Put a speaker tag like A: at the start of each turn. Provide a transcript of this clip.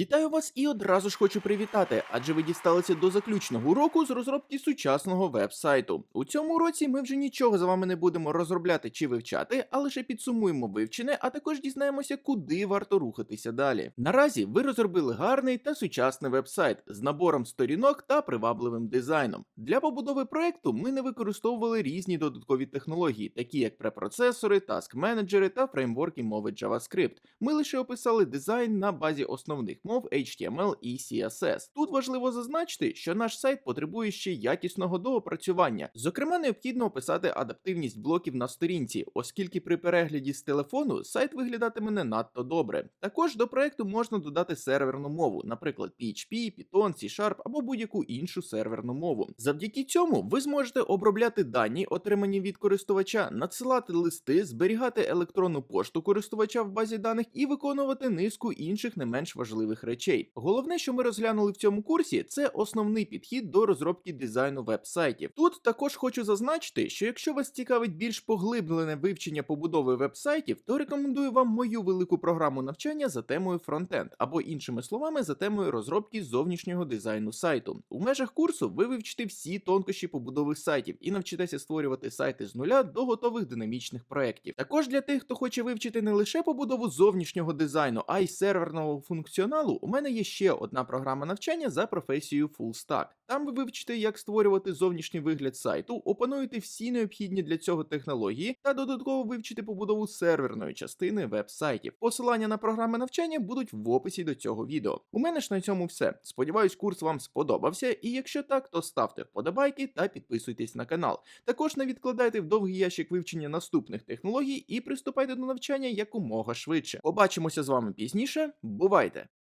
A: Вітаю вас і одразу ж хочу привітати, адже ви дісталися до заключного уроку з розробки сучасного веб-сайту. У цьому уроці ми вже нічого з вами не будемо розробляти чи вивчати, а лише підсумуємо вивчене, а також дізнаємося, куди варто рухатися далі. Наразі ви розробили гарний та сучасний веб-сайт з набором сторінок та привабливим дизайном. Для побудови проекту ми не використовували різні додаткові технології, такі як препроцесори, таск-менеджери та фреймворки мови JavaScript. Ми лише описали дизайн на базі основних мов HTML і CSS. Тут важливо зазначити, що наш сайт потребує ще якісного доопрацювання. Зокрема, необхідно описати адаптивність блоків на сторінці, оскільки при перегляді з телефону сайт виглядатиме не надто добре. Також до проекту можна додати серверну мову, наприклад, PHP, Python, C-Sharp або будь-яку іншу серверну мову. Завдяки цьому ви зможете обробляти дані, отримані від користувача, надсилати листи, зберігати електронну пошту користувача в базі даних і виконувати низку інших не менш важливих речей. Головне, що ми розглянули в цьому курсі, це основний підхід до розробки дизайну веб-сайтів. Тут також хочу зазначити, що якщо вас цікавить більш поглиблене вивчення побудови веб-сайтів, то рекомендую вам мою велику програму навчання за темою фронтенд, або іншими словами, за темою розробки зовнішнього дизайну сайту. У межах курсу ви вивчите всі тонкощі побудови сайтів і навчитеся створювати сайти з нуля до готових динамічних проєктів. Також для тих, хто хоче вивчити не лише побудову зовнішнього дизайну, а й серверного функціоналу, у мене є ще одна програма навчання за професією Full Stack. Там ви вивчите, як створювати зовнішній вигляд сайту, опануєте всі необхідні для цього технології та додатково вивчите побудову серверної частини веб-сайтів. Посилання на програми навчання будуть в описі до цього відео. У мене ж на цьому все. Сподіваюсь, курс вам сподобався, і якщо так, то ставте вподобайки та підписуйтесь на канал. Також не відкладайте в довгий ящик вивчення наступних технологій і приступайте до навчання якомога швидше. Побачимося з вами пізніше. Бувайте!